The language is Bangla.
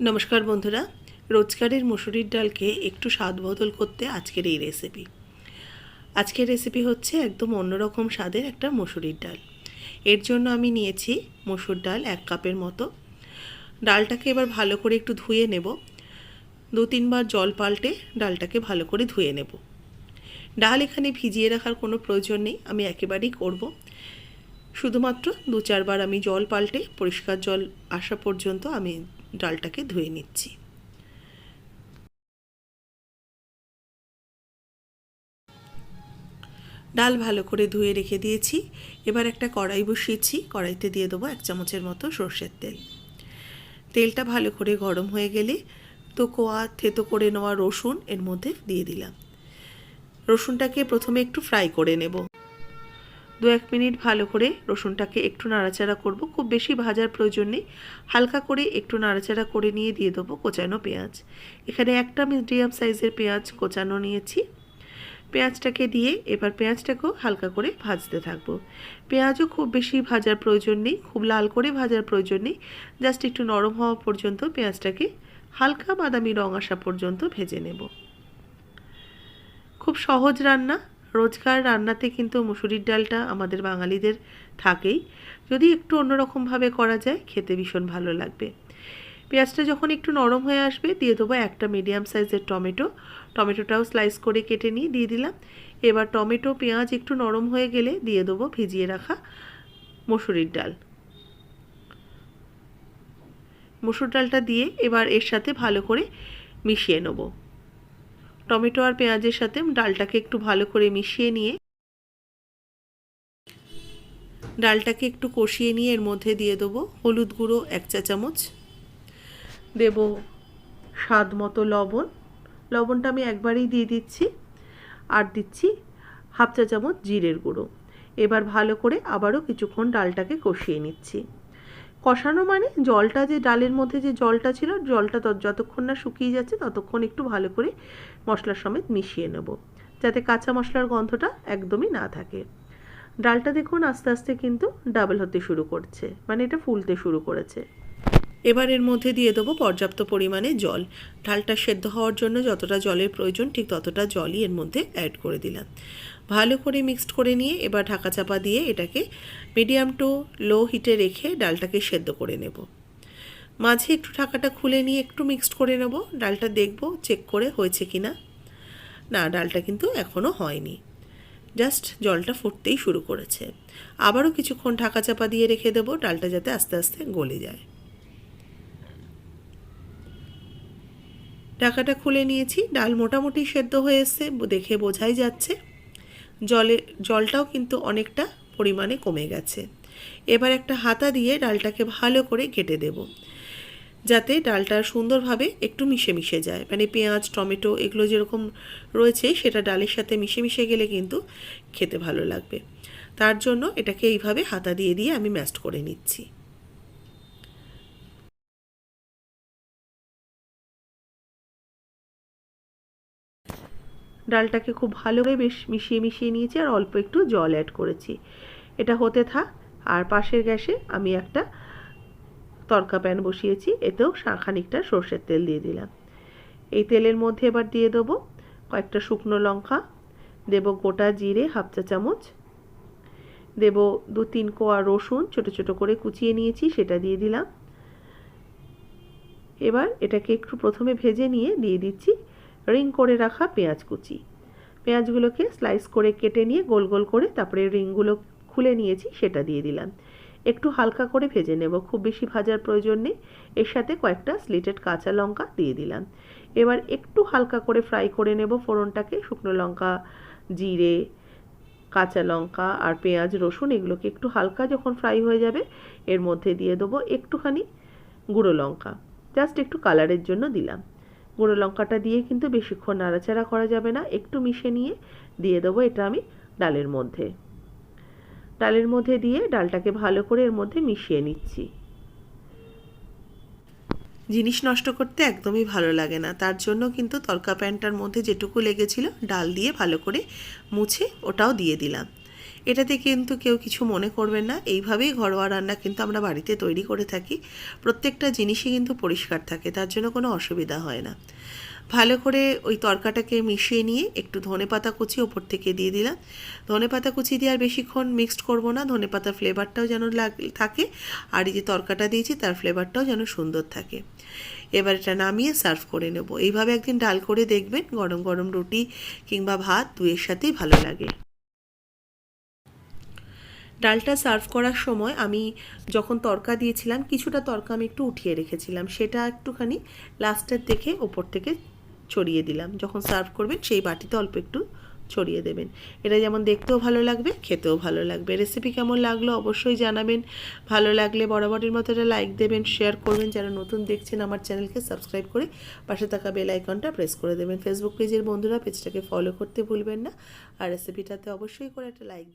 নমস্কার বন্ধুরা, রোজকারের মুসুরির ডালকে একটু স্বাদ বদল করতে আজকের এই রেসিপি আজকের রেসিপি হচ্ছে একদম অন্যরকম স্বাদের একটা মুসুরির ডাল। এর জন্য আমি নিয়েছি মুসুর ডাল এক কাপের মতো। ডালটাকে এবার ভালো করে একটু ধুয়ে নেব। দু তিনবার জল পাল্টে ডালটাকে ভালো করে ধুয়ে নেব। ডাল এখানে ভিজিয়ে রাখার কোনো প্রয়োজন নেই, আমি একেবারেই করব। শুধুমাত্র দু চারবার আমি জল পাল্টে, পরিষ্কার জল আসা পর্যন্ত আমি ডালটাকে ধুয়ে নিচ্ছি। ডাল ভালো করে ধুয়ে রেখে দিয়েছি। এবার একটা কড়াই বসিয়েছি। কড়াইতে দিয়ে দেবো এক চামচের মতো সর্ষের তেল। তেলটা ভালো করে গরম হয়ে গেলে তো কোয়া, থেতো করে নেওয়া রসুন এর মধ্যে দিয়ে দিলাম। রসুনটাকে প্রথমে একটু ফ্রাই করে নেব। দু এক মিনিট ভালো করে রসুনটাকে একটু নাড়াচাড়া করব। খুব বেশি ভাজার প্রয়োজন নেই। হালকা করে একটু নাড়াচাড়া করে নিয়ে দিয়ে দেবো কোচানো পেঁয়াজ। এখানে একটা মিডিয়াম সাইজের পেঁয়াজ কোচানো নিয়েছি। পেঁয়াজটাকে দিয়ে এবার পেঁয়াজটাকেও হালকা করে ভাজতে থাকব। পেঁয়াজও খুব বেশি ভাজার প্রয়োজন নেই, খুব লাল করে ভাজার প্রয়োজন নেই। জাস্ট একটু নরম হওয়া পর্যন্ত পেঁয়াজটাকে হালকা বাদামি রং আসা পর্যন্ত ভেজে নেব। খুব সহজ রান্না রোজকার রান্নাতে কিন্তু মুসুরির ডালটা আমাদের বাঙালিদের থাকেই। যদি একটু অন্যরকমভাবে করা যায়, খেতে ভীষণ ভালো লাগবে। পেঁয়াজটা যখন একটু নরম হয়ে আসবে, দিয়ে দেবো একটা মিডিয়াম সাইজের টমেটো। টমেটোটাও স্লাইস করে কেটে নিয়ে দিয়ে দিলাম। এবার টমেটো, পেঁয়াজ একটু নরম হয়ে গেলে দিয়ে দেবো ভিজিয়ে রাখা মুসুরির ডাল। মুসুর ডালটা দিয়ে এবার এর সাথে ভালো করে মিশিয়ে নেব। টমেটো আর পেঁয়াজের সাথে ডালটাকে একটু ভালো করে মিশিয়ে নিয়ে, ডালটাকে একটু কষিয়ে নিয়ে এর মধ্যে দিয়ে দেবো হলুদ গুঁড়ো এক চা চামচ। দেব স্বাদ মতো লবণ। লবণটা আমি একবারেই দিয়ে দিচ্ছি। আর দিচ্ছি হাফ চা চামচ জিরের গুঁড়ো। এবার ভালো করে আবারও কিছুক্ষণ ডালটাকে কষিয়ে নিচ্ছি। কষানো মানে জলটা যে ডালের মধ্যে যে জলটা ছিল, জলটা যতক্ষণ না শুকিয়ে যাচ্ছে ততক্ষণ একটু ভালো করে মশলার সমেত মিশিয়ে নেব, যাতে কাঁচা মশলার গন্ধটা একদমই না থাকে। ডালটা দেখুন আস্তে আস্তে কিন্তু ডাবল হতে শুরু করছে মানে এটা ফুলতে শুরু করেছে। এবার এর মধ্যে দিয়ে দেবো পর্যাপ্ত পরিমাণে জল। ডালটা সেদ্ধ হওয়ার জন্য যতটা জলের প্রয়োজন, ঠিক ততটা জলই এর মধ্যে অ্যাড করে দিলাম। ভালো করে মিক্সড করে নিয়ে এবার ঢাকা চাপা দিয়ে এটাকে মিডিয়াম টু লো হিটে রেখে ডালটাকে সেদ্ধ করে নেব। মাঝে একটু ঢাকাটা খুলে নিয়ে একটু মিক্সড করে নেব। ডালটা দেখব চেক করে হয়েছে কি না না ডালটা কিন্তু এখনও হয়নি। জাস্ট জলটা ফুটতেই শুরু করেছে। আবারও কিছুক্ষণ ঢাকা চাপা দিয়ে রেখে দেবো। ডালটা যাতে আস্তে আস্তে গলে যায়। ঢাকাটা খুলে নিয়েছি, ডাল মোটামুটি সেদ্ধ হয়ে এসছে, দেখে বোঝাই যাচ্ছে। জলে, জলটাও কিন্তু অনেকটা পরিমাণে কমে গেছে। এবার একটা হাতা দিয়ে ডালটাকে ভালো করে কেটে দেব। যাতে ডালটা সুন্দরভাবে একটু মিশে মিশে যায়। মানে পেঁয়াজ, টমেটো এগুলো যেরকম রয়েছে, সেটা ডালের সাথে মিশে মিশে গেলে কিন্তু খেতে ভালো লাগবে। তার জন্য এটাকে এইভাবে হাতা দিয়ে দিয়ে আমি ম্যাস্ট করে নিচ্ছি। ডালটাকে খুব ভালো করে বেশ মিশিয়ে মিশিয়ে নিয়েছি আর অল্প একটু জল অ্যাড করেছি। এটা হতে থাক, আর পাশের গ্যাসে আমি একটা তরকা প্যান বসিয়েছি, এতেও খানিকটা সর্ষের তেল দিয়ে দিলাম। এই তেলের মধ্যে এবার দিয়ে দেবো কয়েকটা শুকনো লঙ্কা, দেব গোটা জিরে হাফ চা চামচ, দেব দু তিন কোয়া রসুন ছোট ছোট করে কুচিয়ে নিয়েছি, সেটা দিয়ে দিলাম। এবার এটাকে একটু প্রথমে ভেজে নিয়ে দিয়ে দিচ্ছি রিং করে রাখা পেঁয়াজ কুচি। পেঁয়াজগুলোকে স্লাইস করে কেটে নিয়ে গোল গোল করে তারপরে রিংগুলো খুলে নিয়েছি, সেটা দিয়ে দিলাম। একটু হালকা করে ভেজে নেব, খুব বেশি ভাজার প্রয়োজন নেই। এর সাথে কয়েকটা স্লিটেড কাঁচা লঙ্কা দিয়ে দিলাম। এবার একটু হালকা করে ফ্রাই করে নেব ফোড়নটাকে, শুকনো লঙ্কা, জিরে, কাঁচা লঙ্কা আর পেঁয়াজ, রসুন, এগুলোকে একটু হালকা যখন ফ্রাই হয়ে যাবে, এর মধ্যে দিয়ে দেবো একটুখানি গুঁড়ো লঙ্কা। জাস্ট একটু কালারের জন্য দিলাম। গুঁড়ো লঙ্কাটা দিয়ে কিন্তু বেশিক্ষণ নাড়াচাড়া করা যাবে না। একটু মিশে নিয়ে দিয়ে দেবো এটা আমি ডালের মধ্যে। ডালের মধ্যে দিয়ে ডালটাকে ভালো করে এর মধ্যে মিশিয়ে নিচ্ছি। জিনিস নষ্ট করতে একদমই ভালো লাগে না। তার জন্য কিন্তু তরকা প্যানটার মধ্যে যেটুকু লেগেছিল ডাল দিয়ে ভালো করে মুছে ওটাও দিয়ে দিলাম। এটাতে কিন্তু কেউ কিছু মনে করবেন না। এইভাবেই ঘরোয়া রান্না কিন্তু আমরা বাড়িতে তৈরি করে থাকি। প্রত্যেকটা জিনিসই কিন্তু পরিষ্কার থাকে, তার জন্য কোনো অসুবিধা হয় না। ভালো করে ওই তরকাটাকে মিশিয়ে নিয়ে একটু ধনে পাতা কুচি ওপর থেকে দিয়ে দিলাম। ধনে পাতা কুচি দিয়ে আর বেশিক্ষণ মিক্সড করব না ধনে পাতার ফ্লেভারটাও যেন লাগ- থাকে। আর এই যে তরকাটা দিয়েছি, তার ফ্লেভারটাও যেন সুন্দর থাকে। এবার এটা নামিয়ে সার্ভ করে নেব। এইভাবে একদিন ডাল করে দেখবেন, গরম গরম রুটি কিংবা ভাত দুয়ের সাথেই ভালো লাগে। ডালটা সার্ভ করার সময় আমি যখন তরকা দিয়েছিলাম, কিছুটা তরকা আমি একটু উঠিয়ে রেখেছিলাম। সেটা একটুখানি লাস্টের দেখে ওপর থেকে ছড়িয়ে দিলাম। যখন সার্ভ করবেন, সেই বাটিতে অল্প একটু ছড়িয়ে দেবেন। এটা যেমন দেখতেও ভালো লাগবে, খেতেও ভালো লাগবে। রেসিপি কেমন লাগল অবশ্যই জানাবেন। ভালো লাগলে বরাবরের মতো এটা লাইক দেবেন, শেয়ার করবেন। যারা নতুন দেখছেন আমার চ্যানেলকে সাবস্ক্রাইব করে পাশে থাকা বেল আইকনটা প্রেস করে দেবেন। ফেসবুক পেজের বন্ধুরা পেজটাকে ফলো করতে ভুলবেন না। আর রেসিপিটাতে অবশ্যই করে একটা লাইক